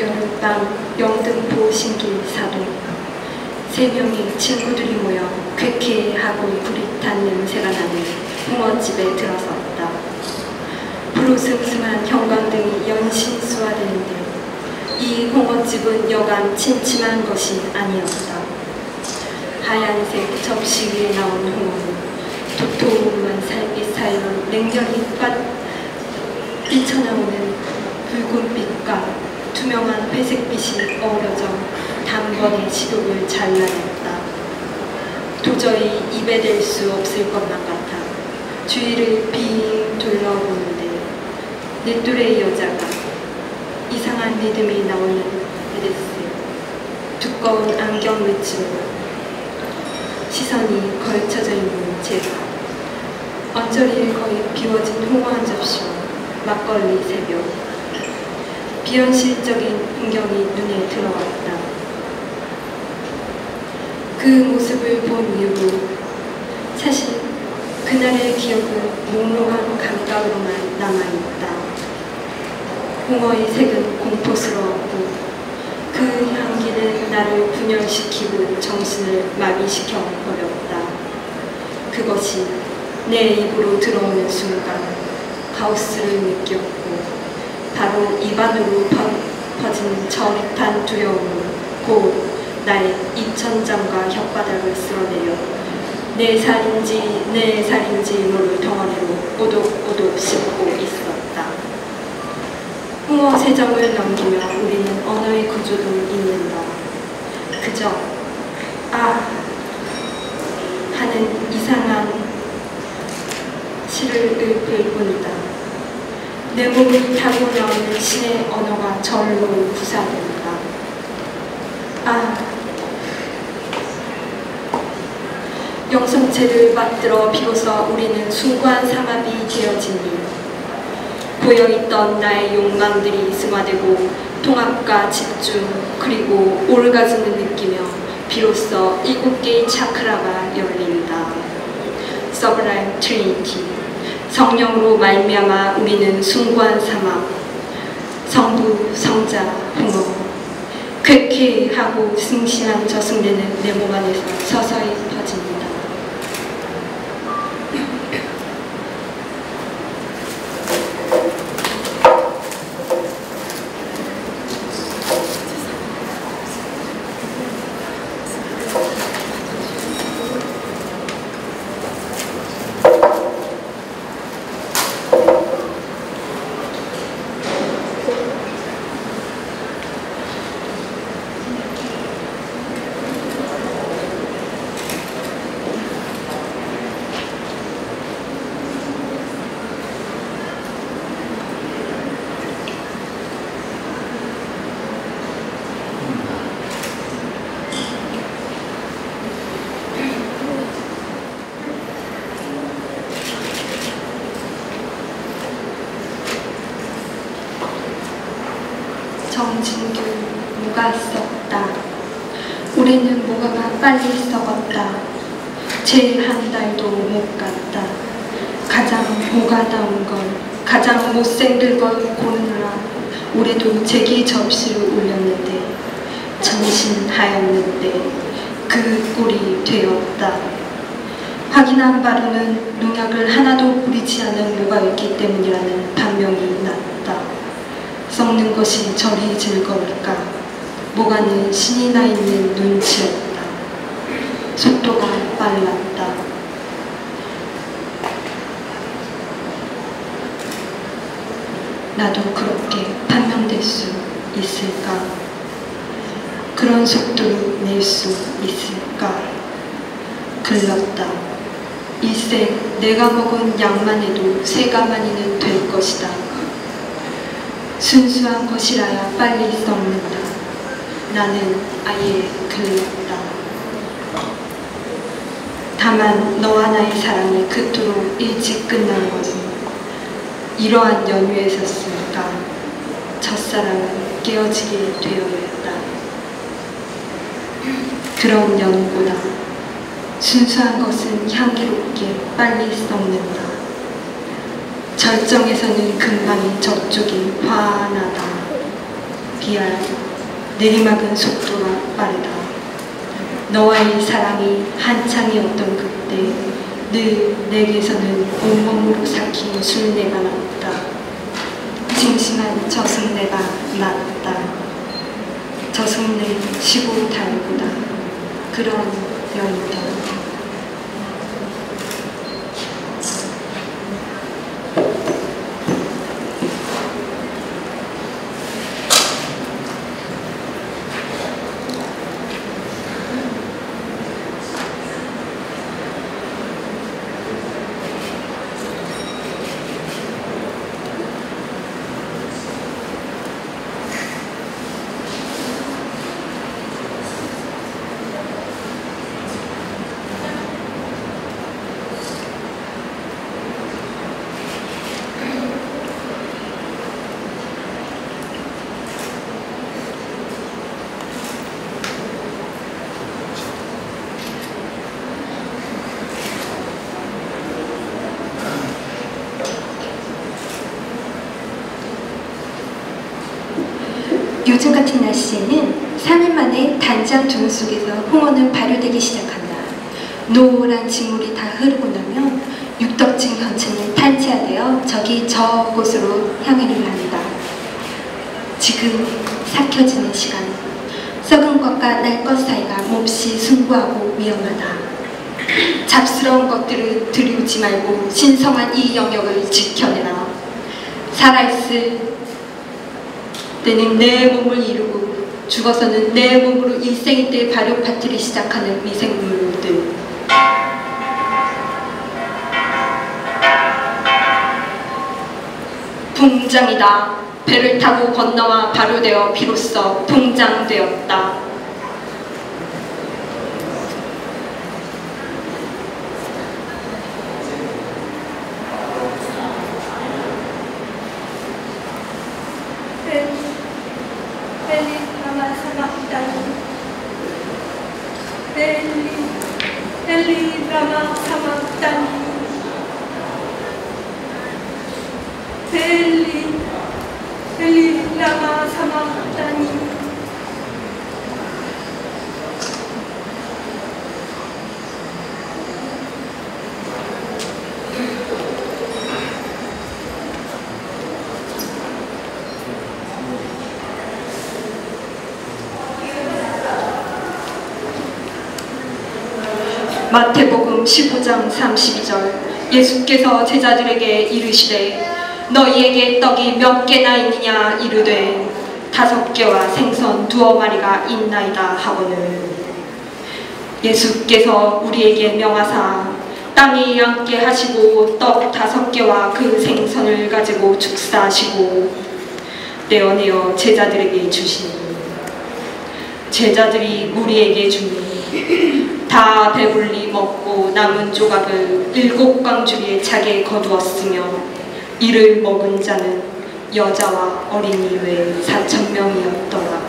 여름밤 영등포 신길사동 세 명의 친구들이 모여 쾌쾌하고 구릿한 냄새가 나는 홍어집에 들어섰다. 부르슴슴한 형광등이 연신수화되는데 이 홍어집은 여간 침침한 것이 아니었다. 하얀색 접시 위에 나온 홍어는 도톰한 살빛 사이로 냉정히 빠 뛰쳐나오는 붉은빛과 투명한 회색빛이 어우러져 단번에 식욕을 잘라냈다. 도저히 입에 댈 수 없을 것만 같아 주위를 빙 둘러보는데 내 또래의 여자가 이상한 리듬이 나오는 드레스 두꺼운 안경 밑으로 시선이 걸쳐져 있는 제가 언저리에 거의 비워진 홍어 한 접시와 막걸리 새벽 비현실적인 풍경이 눈에 들어왔다. 그 모습을 본 이후 사실 그날의 기억은 몽롱한 감각으로만 남아있다. 홍어의 색은 공포스러웠고 그 향기는 나를 분열시키고 정신을 마비시켜 버렸다. 그것이 내 입으로 들어오는 순간 가오스를 느꼈고 바로 입안으로 퍼, 퍼진 저릿한 두려움은 곧 나의 입천장과 혓바닥을 쓸어내려 내 살인지 내 살인지 모를 덩어리로 오독오독 씹고 있었다. 홍어 세정을 넘기며 우리는 언어의 구조도 잊는다. 그저 아 하는 이상한 시를 읊을 뿐이다. 내 몸을 타고 나오는 신의 언어가 절로 부사된다. 아 영성체를 받들어 비로소 우리는 숭고한 삼합이 되어지니 고여있던 나의 욕망들이 승화되고 통합과 집중 그리고 올가즘을 느끼며 비로소 일곱 개의 차크라가 열린다. 서브라임 트리니티 성령으로 말미암아 우리는 숭고한 사막 성부, 성자, 홍어 쾌쾌하고 승신한 저승대는 내 몸 안에서 서서히 퍼집니다. 정진규 무가 썩다 우리는 무가가 빨리 썩었다 제한 달도 못 갔다. 가장 무가다운 걸 가장 못생길 걸 고르느라 올해도 제기 접시를 올렸는데 정신하였는데 그 꼴이 되었다. 확인한 바로는 농약을 하나도 뿌리지 않은 무가 있기 때문이라는 반명이 났다. 썩는 것이 저리 즐거울까? 뭐가는 신이 나 있는 눈치였다 속도가 빨랐다. 나도 그렇게 판명될 수 있을까? 그런 속도를 낼 수 있을까? 글렀다. 일세 내가 먹은 양만 해도 세 가마니는 될 것이다. 순수한 것이라야 빨리 썩는다. 나는 아예 글렀다. 다만 너와 나의 사랑이 그토록 일찍 끝난 것은 이러한 연유에서였을까 첫사랑은 깨어지게 되어야했다. 그런 연보다 순수한 것은 향기롭게 빨리 썩는다. 절정에서는 금방이 저쪽이 환하다. DR 내리막은 속도가 빠르다. 너와의 사랑이 한창이었던 그때 늘 내게서는 온몸으로 삭힌 술내가 났다. 싱싱한 저승내가 났다. 저승내 15달보다 그런 여인이다. 요즘 같은 날 씨에는 3일 만에 단장 두 속에서 홍어는 발효되기 시작한다. 노란 직물이 다 흐르고 나면 육덕진 견체는 탈취하되어 저기 저곳으로 향해를 합니다. 지금 삭혀지는 시간. 썩은 것과 날 것 사이가 몹시 숭고하고 위험하다. 잡스러운 것들을 들이우지 말고 신성한 이 영역을 지켜내라. 살아있을 때는 내 몸을 이루고 죽어서는 내 몸으로 일생일 때 발효 파티를 시작하는 미생물들. 붕장이다. 배를 타고 건너와 발효되어 비로소 붕장되었다 마태복음 15장 32절. 예수께서 제자들에게 이르시되 너희에게 떡이 몇 개나 있느냐 이르되 다섯 개와 생선 두어 마리가 있나이다 하거늘. 예수께서 우리에게 명하사 땅에 앉게 하시고 떡 다섯 개와 그 생선을 가지고 축사하시고 떼어내어 제자들에게 주시니. 제자들이 무리에게 주니 다 배불리 먹고 남은 조각을 일곱 광주리에 차게 거두었으며 이를 먹은 자는 여자와 어린이 외에 사천 명이었더라.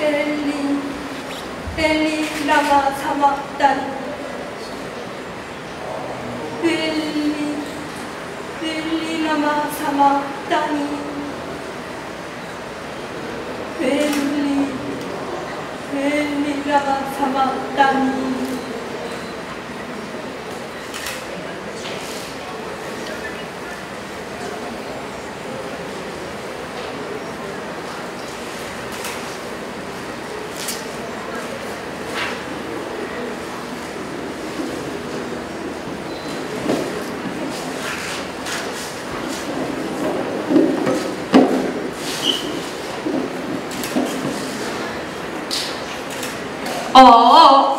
엘리, 엘리 라마 사막단. 엘리, 엘리 라마 사막단이. 엘리, 엘리 라마 사막단이. 어,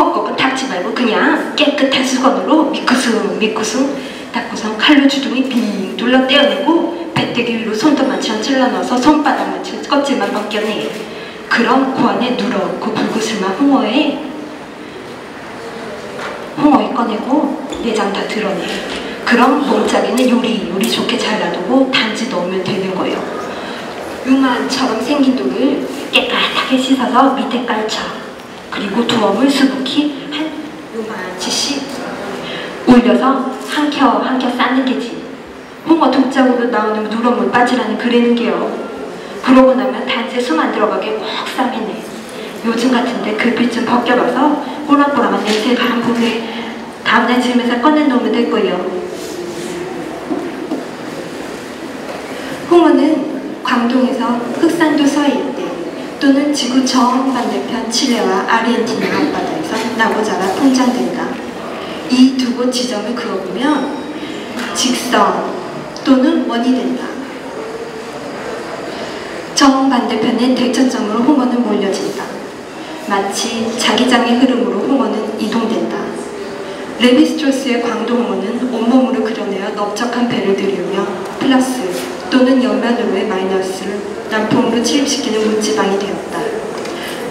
홍어 꺾은 닦지 말고 그냥 깨끗한 수건으로 미쿠숭 미쿠숭 닦고선 칼로 주둥이 빙 둘러 떼어내고 배때기 위로 손톱만치만 찔러넣어서 손바닥만치 껍질만 벗겨내. 그럼 그 안에 누렇고 불구슬만 홍어에 홍어에 꺼내고 내장 다 드러내. 그럼 몸짜기는 요리 요리 좋게 잘 놔두고 단지 넣으면 되는 거예요. 융안처럼 생긴 돌을 깨끗하게 씻어서 밑에 깔쳐 그리고 두엄을 수북히 한 요만치씩 올려서 한 켜 한 켜 쌓는 게지. 홍어 독자국으로 나오는 누런물 빠지라는 그래는 게요. 그러고 나면 단체 숨안 들어가게 꼭 싸매네. 요즘 같은데 글빛 좀 벗겨봐서 꼬랑꼬랑한 냄새 바람 보게 다음날 집에서 꺼내 놓으면 될 거예요. 홍어는 광동에서 흑산도 서해일대 또는 지구 정 반대편 칠레와 아르헨티나 앞바다에서 나고 자라 통장된다. 이 두 곳 지점을 그어보면 직선 또는 원이 된다. 정반대편의 대천점으로 홍어는 몰려진다. 마치 자기장의 흐름으로 홍어는 이동된다. 레비스트로스의 광도 홍어는 온몸으로 그려내어 넓적한 배를 들이며 플러스 또는 옆면으로의 마이너스를 난폼으로 침입시키는 문지방이 되었다.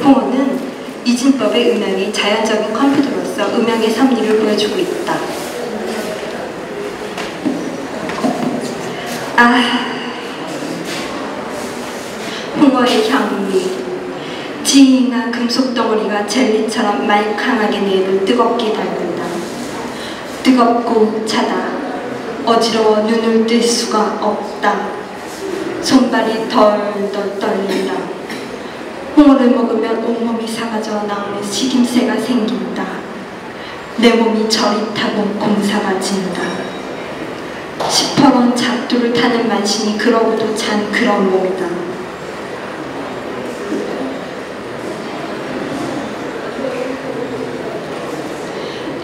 홍어는 이진법의 음향이 자연적인 컴퓨터로서 음향의 섭리를 보여주고 있다. 아, 홍어의 향미. 진한 금속 덩어리가 젤리처럼 말캉하게 내 입을 뜨겁게 닮는다. 뜨겁고 차다. 어지러워 눈을 뜰 수가 없다. 손발이 덜덜 떨린다. 홍어를 먹으면 온몸이 사가져 나오는 식임새가 생긴다. 내 몸이 저릿하고 공사가 진다. 시퍼런 작두를 타는 만신이 그러고도 찬 그런 몸이다.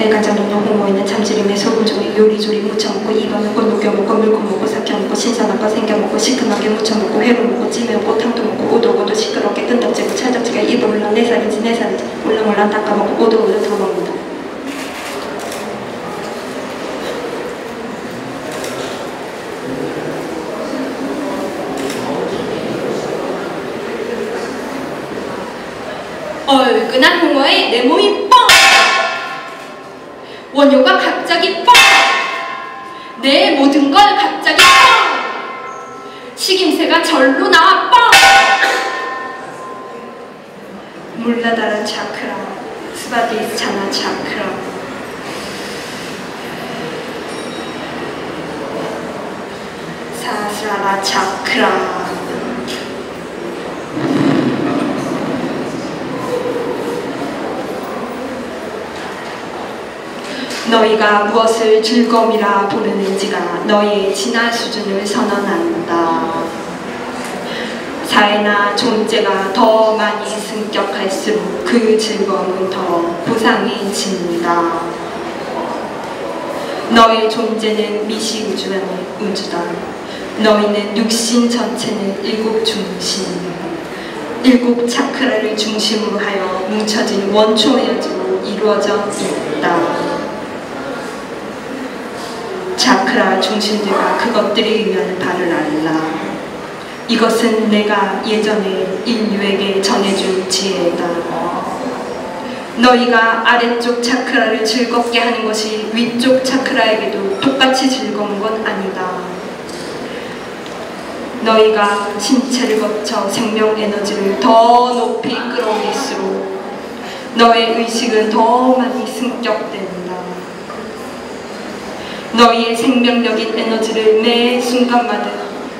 애간장동동 홍모에는 참지름에 소금종에 요리조리 무쳐먹고 입어먹고 녹여먹고 물고 먹고 삭혀먹고 신선한 거 생겨먹고 시큼하게 무쳐먹고 회로 먹고 찜해먹고 탕도 먹고 오도오도 시끄럽게 끈덕지고 찰떡지게 입을 물러 네 살인지 네 살인지 몰랑몰랑 닦아먹고 오도오도 더 먹는다. 얼큰한 홍어에 내 몸이 뻥! 원효가 갑자기 뻥! 내 모든 걸 갑자기 뻥! 식임새가 절로 나와 뻥! 물라다라 차크라 스바디스차나 차크라 사스라라 차크라 너희가 무엇을 즐거움이라 부르는지가 너희의 진화 수준을 선언한다. 사회나 존재가 더 많이 승격할수록 그 즐거움은 더 부상해진다. 너의 존재는 미시우주의 우주다. 너희는 육신 전체는 일곱 중심, 일곱 차크라를 중심으로 하여 뭉쳐진 원초 에너지로 이루어져 있다. 차크라 중심들과 그것들에 의한 바를 알라. 이것은 내가 예전에 인류에게 전해준 지혜다. 너희가 아래쪽 차크라를 즐겁게 하는 것이 위쪽 차크라에게도 똑같이 즐거운 건 아니다. 너희가 신체를 거쳐 생명 에너지를 더 높이 끌어올릴수록 너의 의식은 더 많이 승격된다. 너희의 생명력인 에너지를 매 순간마다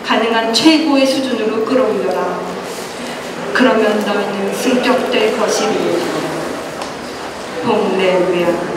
가능한 최고의 수준으로 끌어올려라. 그러면 너희는 승격될 것이니. 홍레루야.